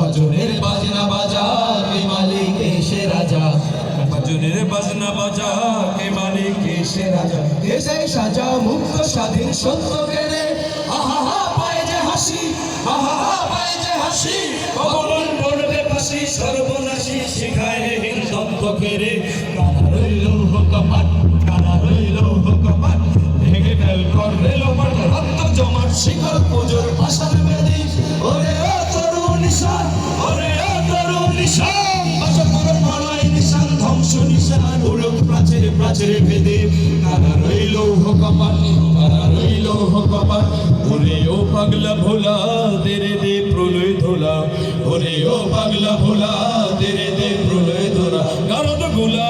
এসে ভজনের বাজনা বাজা কে মালিক এসে রাজা? ভজনের বাজনা বাজা কে মালিক এসে রাজা? দেশে সাজা মুক্ত স্বাধীন সত্য কেড়ে আহা পায় যে হাসি আহা পায় যে হাসি। ভগবান পড়বে ফাঁসি সর্বনাশী শিখায় রে হিন্দত্ব কেড়ে। কারা রইল হুকমাট কারা রইল হুকমাট ভেঙে ফেল করবে লোপাট রক্ত জমাট শিখর পুজোর ভাষার বেদি। ওরে ও নিশান, ওরে তরুণ নিশান। বাসপুর নিশান, ধ্বংস নিশান উড়ুক প্রাচীর প্রাচীর ভেদে। কারা রইল হুকমাট কারা রইল হুকমাট ওরে ও পাগলা ভোলা, দেরে দে প্রলয় ধোলা। ওরে পাগলা ভোলা, দেরে দে প্রলয় ধোলা। কারণ গোলা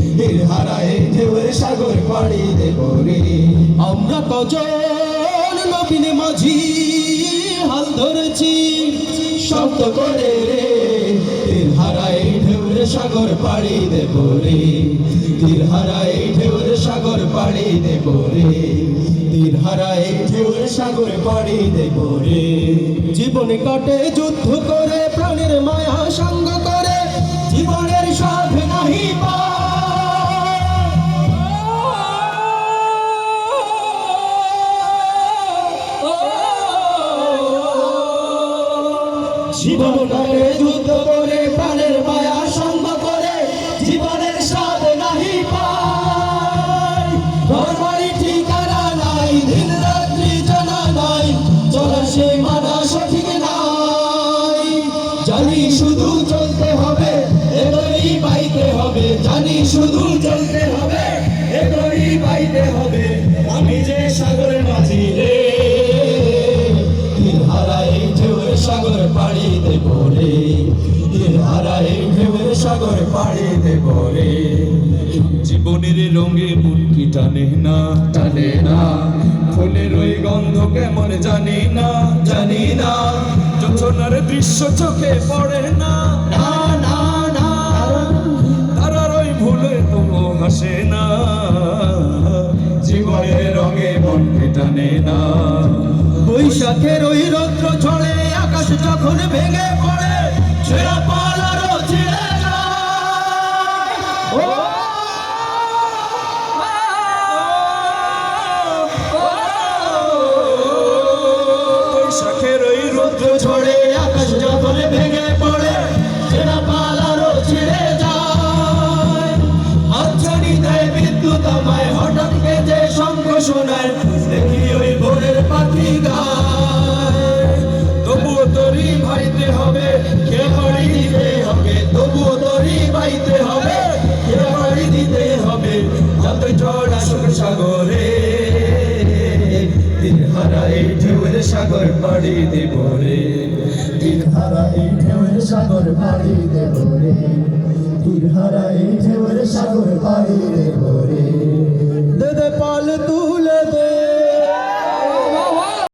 পাড়ি দেব রে আমরা কজন নবীন মাঝি হাত ধরেছি। শব্দ করে রে, তীর হারায় ঢেউর সাগর পাড়ি দেব রে। তীর হারায় ঢেউর সাগর পাড়ি দেব রে। তীর হারায় ঢেউর সাগর পাড়ি দেব রে। জীবনে কাটে যুদ্ধ করে, প্রাণের মায়া সঙ্গ জীবন কাটে যুদ্ধ করে প্রাণের মায়া সঙ্গ করে, জীবনের স্বাদ নাহি পায়। ঘর ঠিকানা নাই দিন রাত্রি জানা নাই, চলা সেই সাগর পাড়ি দেব রে তীর হারায় ঢেউর সাগর পাড়ি। দেব রে জীবনের রঙে টানে না টানে না। ফুলের ওই গন্ধ কেমন জানি না জানি না। দৃশ্য চোখে পড়ে না না না তারার ওই ভুলে তো হাসে না। জীবনের রঙে মন টানে না। বৈশাখের ওই রৌদ্র আকাশ যখন ভেঙে পড়ে ছেঁড়া পালারও ছিঁড়ে যায় ও ওই রুদ্র ঝড়ে ঢেউয়ের সাগর পাড়ি দেব রে। তীর হারা এই ঢেউয়ের সাগর পাড়ি দেব রে। তীর হারা এই ঢেউয়ের সাগর পাড়ি দেব রে। দে দে পাল তুলে